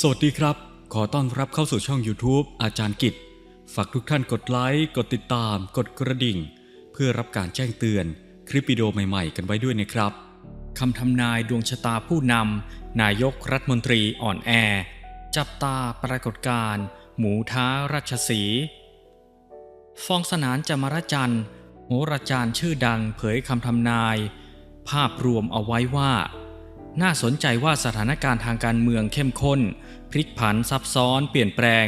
สวัสดีครับ ขอต้อนรับเข้าสู่ช่อง YouTube อาจารย์กิจ ฝากทุกท่านกดไลค์ กดติดตาม กดกระดิ่ง เพื่อรับการแจ้งเตือนคลิปวิดีโอใหม่ๆ กันไว้ด้วยนะครับคำทำนายดวงชะตาผู้นำ นายกรัฐมนตรีอ่อนแอ จับตาปรากฏการณ์หมูท้าราชสี ฟองสนานจมรจันทร์โหราจารย์ชื่อดังเผยคำทำนาย ภาพรวมเอาไว้ว่า น่าสนใจว่าสถานการณ์ทางการเมืองเข้มข้น พลิกผันซับซ้อน เปลี่ยนแปลง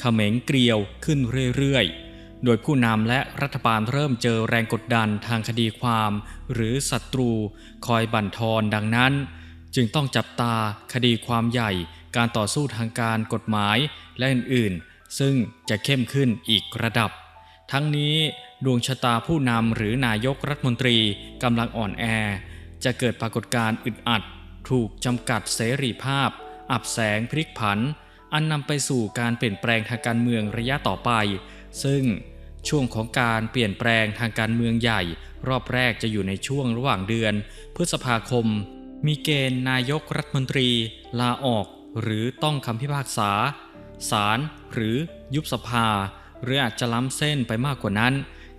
เขมงเกลียวขึ้นเรื่อยๆ โดยผู้นำและรัฐบาลเริ่มเจอแรงกดดันทางคดีความ หรือศัตรูคอยบั่นทอนดังนั้น จึงต้องจับตาคดีความใหญ่ การต่อสู้ทางการกฎหมายและอื่นๆ ซึ่งจะเข้มขึ้นอีกระดับ ทั้งนี้ดวงชะตาผู้นำหรือนายกรัฐมนตรีกำลังอ่อนแอ จะเกิดปรากฏการณ์อึดอัด ถูกจำกัดเสรีภาพ อับแสงพลิกผัน อันนำไปสู่การเปลี่ยนแปลงทางการเมืองระยะต่อไป ซึ่งช่วงของการเปลี่ยนแปลงทางการเมืองใหญ่ รอบแรกจะอยู่ในช่วงระหว่างเดือน พฤษภาคม มีเกณฑ์นายกรัฐมนตรี ลาออก หรือต้องคำพิพากษาศาลหรือยุบสภา หรืออาจจะล้ำเส้นไปมากกว่านั้น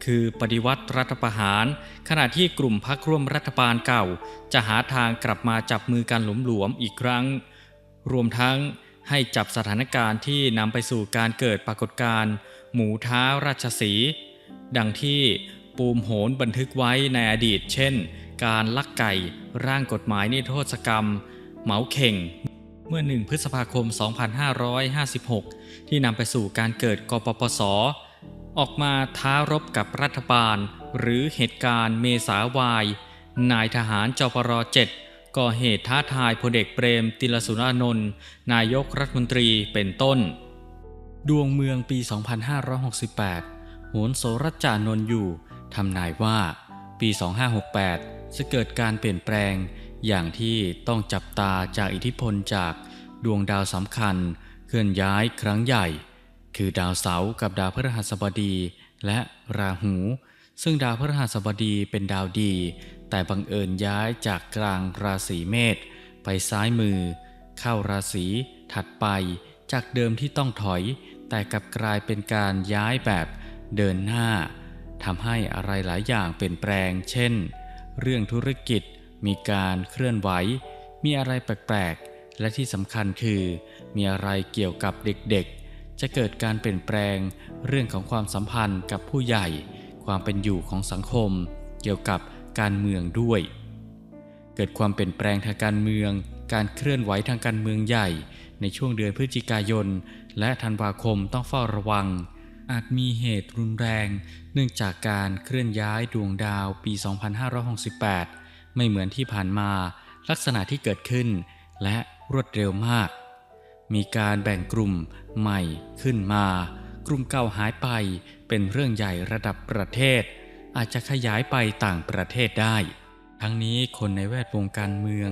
คือปฏิวัติรัฐประหาร ขณะที่กลุ่มพักร่วมรัฐบาลเก่า จะหาทางกลับมาจับมือกันหลวมๆอีกครั้ง รวมทั้งให้จับสถานการณ์ที่นำไปสู่การเกิดปรากฏการณ์หมูท้าราชสี ดังที่ปูมโหนบันทึกไว้ในอดีต เช่น การลักไก่ร่างกฎหมายนิโทษกรรม เหมาเข่ง เมื่อ 1 พฤษภาคม 2556 ที่นำไปสู่การเกิดกปปส ออกมาท้ารบกับรัฐบาล หรือเหตุการณ์เมษาวาย นายทหารจปร7ก่อเหตุท้าทายพลเอกเปรม ติลสุรานนท์นายกรัฐมนตรีเป็นต้น ดวงเมืองปี 2568โหนโสรจานนท์อยู่ทำนายว่า ปี 2568 จะเกิดการเปลี่ยนแปลง อย่างที่ต้องจับตาจากอิทธิพลจากดวงดาวสำคัญ เคลื่อนย้ายครั้งใหญ่ คือดาวเสาร์กับดาวพฤหัสบดีและราหู ซึ่งดาวพฤหัสบดีเป็นดาวดี แต่บังเอิญย้ายจากกลางราศีเมษไปซ้ายมือ เข้าราศีถัดไป จากเดิมที่ต้องถอย แต่กลับกลายเป็นการย้ายแบบเดินหน้าทำให้อะไรหลายอย่างเปลี่ยนแปลง เช่น เรื่องธุรกิจมีการเคลื่อนไหว มีอะไรแปลกๆ และที่สำคัญคือ มีอะไรเกี่ยวกับเด็กๆ จะเกิดการเปลี่ยนแปลงเรื่องของความสัมพันธ์กับผู้ใหญ่ ความเป็นอยู่ของสังคม เกี่ยวกับการเมืองด้วย เกิดความเปลี่ยนแปลงทางการเมือง การเคลื่อนไหวทางการเมืองใหญ่ ในช่วงเดือนพฤศจิกายน และธันวาคมต้องเฝ้าระวัง อาจมีเหตุรุนแรง เนื่องจากการเคลื่อนย้ายดวงดาวปี 2568 ไม่เหมือนที่ผ่านมาลักษณะที่เกิดขึ้น และรวดเร็วมาก มีการแบ่งกลุ่มใหม่ขึ้นมา กลุ่มเก่าหายไปเป็นเรื่องใหญ่ระดับประเทศ อาจจะขยายไปต่างประเทศได้ ทั้งนี้คนในแวดวงการเมือง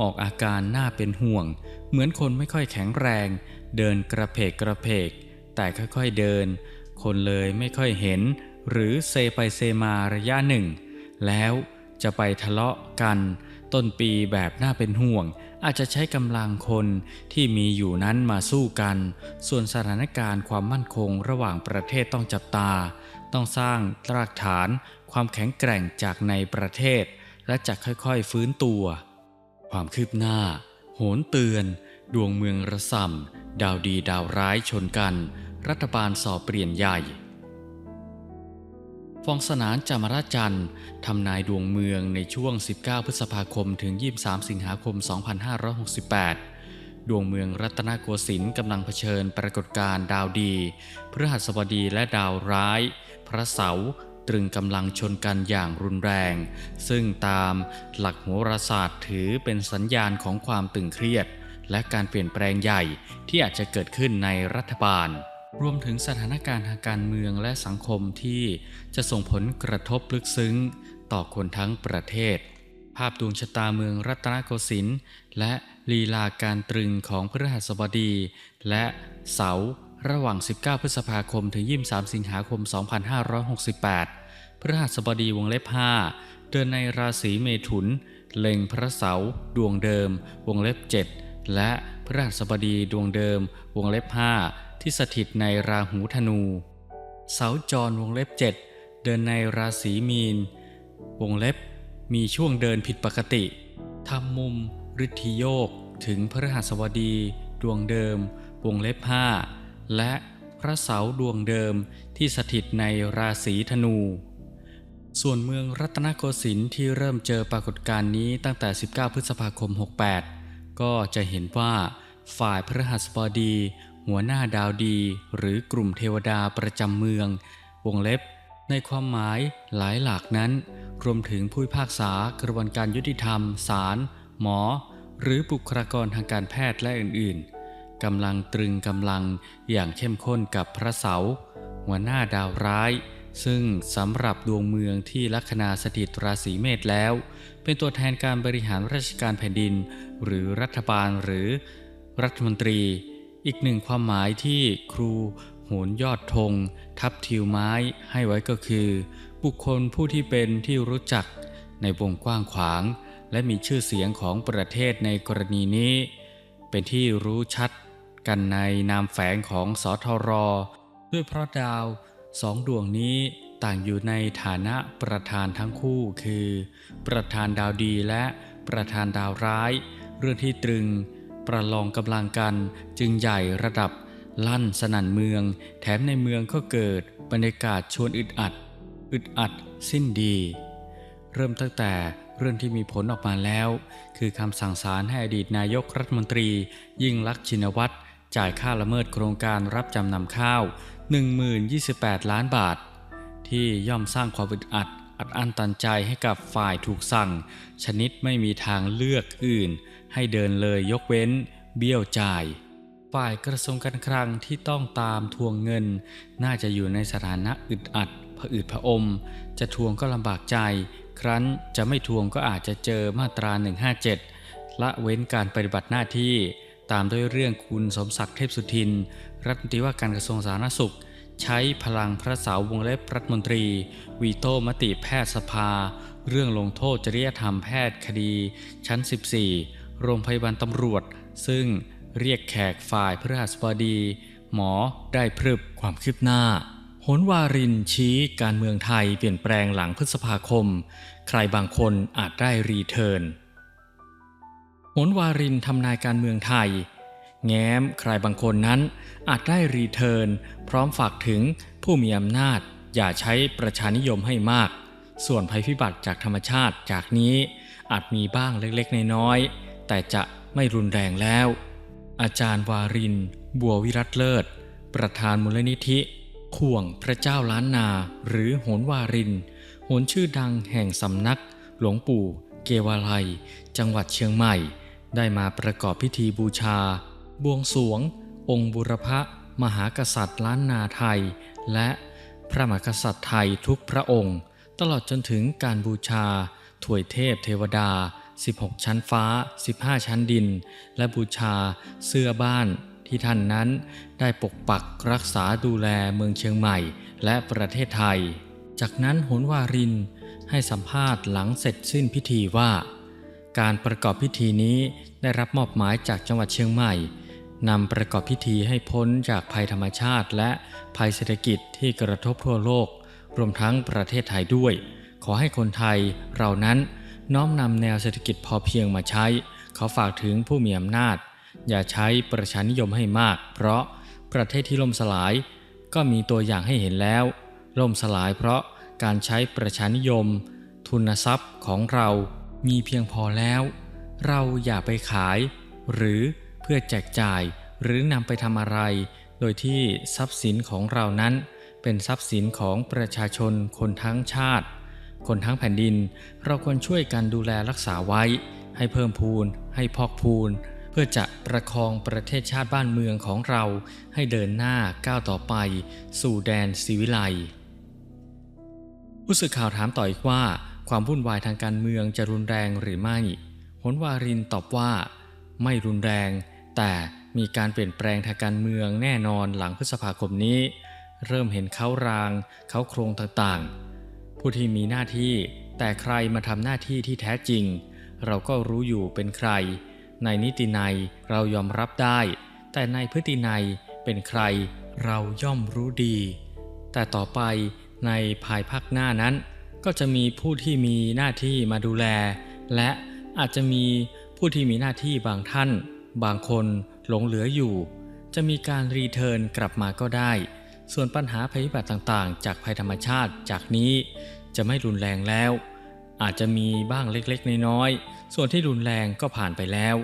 ออกอาการน่าเป็นห่วง เหมือนคนไม่ค่อยแข็งแรง เดินกระเพกกระเพก แต่ค่อยๆเดิน คนเลยไม่ค่อยเห็น หรือเซไปเซมาระยะหนึ่ง แล้วจะไปทะเลาะกัน ต้นปีแบบน่าเป็นห่วง อาจจะใช้กำลังคนที่มีอยู่นั้นมาสู้กัน ส่วนสถานการณ์ความมั่นคงระหว่างประเทศต้องจับตา ต้องสร้างรากฐาน ความแข็งแกร่งจากในประเทศ และจะค่อยๆฟื้นตัว ความคืบหน้า โหนเตือน ดวงเมืองระส่ำดาวดีดาวร้ายชนกัน รัฐบาลสอบเปลี่ยนใหญ่ ฟองสนานจามราจันทร์ทำนายดวงเมืองในช่วง 19 พฤษภาคม ถึง 23 สิงหาคม 2568 ดวงเมืองรัตนโกสินทร์กำลังเผชิญปรากฏการณ์ดาวดีพฤหัสบดีและดาวร้าย พระเสาร์ตรึงกำลังชนกันอย่างรุนแรง ซึ่งตามหลักโหราศาสตร์ถือเป็นสัญญาณของความตึงเครียด และการเปลี่ยนแปลงใหญ่ที่อาจจะเกิดขึ้นในรัฐบาล รวมถึงสถานการณ์ทางการเมืองและสังคมที่จะส่งผลกระทบลึกซึ้ง ต่อคนทั้งประเทศ ภาพดวงชะตาเมืองรัตนโกสินทร์และลีลาการตรึงของพฤหัสบดี และเสาร์ระหว่าง 19 พฤษภาคมถึง 23 สิงหาคม 2568 พฤหัสบดีวงเล็บ 5 เดินในราศีเมถุน เล็งพระเสาร์ดวงเดิม วงเล็บ 7 และพฤหัสบดีดวงเดิม วงเล็บห้า ที่สถิตในราหูธนู เสาจรวงเล็บเจ็ดเดินในราศีมีน วงเล็บมีช่วงเดินผิดปกติทำมุมฤทธิโยกถึงพฤหัสบดี ดวงเดิม วงเล็บห้าและพระเสาดวงเดิมที่สถิตในราศีธนู ส่วนเมืองรัตนโกสินทร์ที่เริ่มเจอปรากฏการณ์นี้ตั้งแต่ 19 พฤษภาคม 68 ก็จะเห็นว่าฝ่ายพฤหัสบดี หัวหน้าดาวดี หรือกลุ่มเทวดาประจำเมือง วงเล็บ ในความหมายหลายหลากนั้น รวมถึงผู้พิพากษากระบวนการยุติธรรม ศาล หมอ หรือบุคลากรทางการแพทย์และอื่นๆกำลังตรึงกำลังอย่างเข้มข้นกับพระเสา หัวหน้าดาวร้ายซึ่งสำหรับดวงเมืองที่ลัคนาสถิตราศีเมษแล้ว เป็นตัวแทนการบริหารราชการแผ่นดิน หรือรัฐบาลหรือรัฐมนตรี อีกหนึ่งความหมายที่ครูโหนยอดธงทับทิวไม้ให้ไว้ก็คือ บุคคลผู้ที่เป็นที่รู้จักในวงกว้างขวาง และมีชื่อเสียงของประเทศในกรณีนี้ เป็นที่รู้ชัดกันในนามแฝงของสทร ด้วยเพราะดาวสองดวงนี้ต่างอยู่ในฐานะประธานทั้งคู่คือ ประธานดาวดีและประธานดาวร้าย เรื่องที่ตรึง ประลองกำลังกันจึงใหญ่ระดับลั่นสนั่นเมือง แถมในเมืองก็เกิดบรรยากาศชวนอึดอัด อึดอัดสิ้นดี เริ่มตั้งแต่เรื่องที่มีผลออกมาแล้ว คือคำสั่งศาลให้อดีตนายกรัฐมนตรี ยิ่งลักษณ์ชินวัตรจ่ายค่าละเมิดโครงการรับจำนำข้าว 1028 ล้านบาท ที่ย่อมสร้างความอึดอัด อัดอั้นตันใจให้กับฝ่ายถูกสั่ง ชนิดไม่มีทางเลือกอื่น ให้เดินเลยยกเว้น เบี้ยวจ่าย ฝ่ายกระทรวงการคลังที่ต้องตามทวงเงิน น่าจะอยู่ในสถานะอึดอัดผะอืดผะอม จะทวงก็ลำบากใจ ครั้นจะไม่ทวงก็อาจจะเจอมาตรา 157 ละเว้นการปฏิบัติหน้าที่ ตามด้วยเรื่องคุณสมศักดิ์เทพสุทิน รัฐมนตรีว่าการกระทรวงสาธารณสุข ใช้พลังพระสาววงเล็บรัฐมนตรี วีโต้มติแพทยสภา เรื่องลงโทษจริยธรรมแพทย์คดี ชั้น 14 โรงพยาบาลตำรวจ ซึ่งเรียกแขกฝ่ายพฤหัสบดี หมอได้พรึบความคืบหน้าหนวารินชี้การเมืองไทยเปลี่ยนแปลงหลังพฤษภาคม ใครบางคนอาจได้รีเทิร์นหนวารินทำนายการเมืองไทย แง้มใครบางคนนั้น อาจได้รีเทิร์นพร้อมฝากถึงผู้มีอำนาจ อย่าใช้ประชานิยมให้มาก ส่วนภัยพิบัติจากธรรมชาติจากนี้อาจมีบ้างเล็กๆ น้อยๆ แต่จะไม่รุนแรงแล้ว อาจารย์วาริน บัววิรัตเลิศ ประธานมูลนิธิข่วงพระเจ้าล้านนา หรือโหนวาริน โหนชื่อดังแห่งสำนัก หลวงปู่ เกวาลัย จังหวัดเชียงใหม่ ได้มาประกอบพิธีบูชา บวงสวง องค์บุรพะมหากษัตริย์ล้านนาไทย และพระมหากษัตริย์ไทยทุกพระองค์ ตลอดจนถึงการบูชาถวยเทพเทวดา 16 ชั้นฟ้า 15 ชั้นดิน และบูชาเสื้อบ้านที่ท่านนั้นได้ปกปักรักษาดูแลเมืองเชียงใหม่และประเทศไทย จากนั้นโหนวารินให้สัมภาษณ์หลังเสร็จสิ้นพิธีว่า การประกอบพิธีนี้ได้รับมอบหมายจากจังหวัดเชียงใหม่ นำประกอบพิธีให้พ้นจากภัยธรรมชาติ และภัยเศรษฐกิจที่กระทบทั่วโลก รวมทั้งประเทศไทยด้วย ขอให้คนไทยเรานั้นน้อมนำแนวเศรษฐกิจพอเพียงมาใช้ เขาฝากถึงผู้มีอำนาจ อย่าใช้ประชานิยมให้มาก เพราะประเทศที่ล่มสลาย ก็มีตัวอย่างให้เห็นแล้ว ล่มสลายเพราะการใช้ประชานิยม ทุนทรัพย์ของเรามีเพียงพอแล้ว เราอย่าไปขาย หรือ เพื่อแจกจ่ายหรือนำไปทำอะไร โดยที่ทรัพย์สินของเรานั้น เป็นทรัพย์สินของประชาชนคนทั้งชาติ คนทั้งแผ่นดิน เราควรช่วยกันดูแลรักษาไว้ ให้เพิ่มพูน ให้พอกพูน เพื่อจะประคองประเทศชาติบ้านเมืองของเรา ให้เดินหน้าก้าวต่อไป สู่แดนศิวิไลผู้สื่อข่าวถามต่ออีกว่า ความวุ่นวายทางการเมืองจะรุนแรงหรือไม่หนวารินตอบว่า ไม่รุนแรง แต่มีการเปลี่ยนแปลงทางการเมืองแน่นอนหลังพฤษภาคมนี้ เริ่มเห็นเขาราง เขาโครงต่างๆ ผู้ที่มีหน้าที่ แต่ใครมาทำหน้าที่ที่แท้จริง เราก็รู้อยู่เป็นใคร ในนิตินัยเรายอมรับได้ แต่ในพฤตินัยเป็นใครเราย่อมรู้ดี แต่ต่อไปในภายภาคหน้านั้น ก็จะมีผู้ที่มีหน้าที่มาดูแล และอาจจะมีผู้ที่มีหน้าที่บางท่าน บางคนหลงเหลืออยู่ จะมีการรีเทิร์นกลับมาก็ได้ ส่วนปัญหาภัยพิบัติต่างๆ จากภัยธรรมชาติจากนี้จะไม่รุนแรงแล้ว อาจจะมีบ้างเล็กๆ น้อยๆ ส่วนที่รุนแรงก็ผ่านไปแล้ว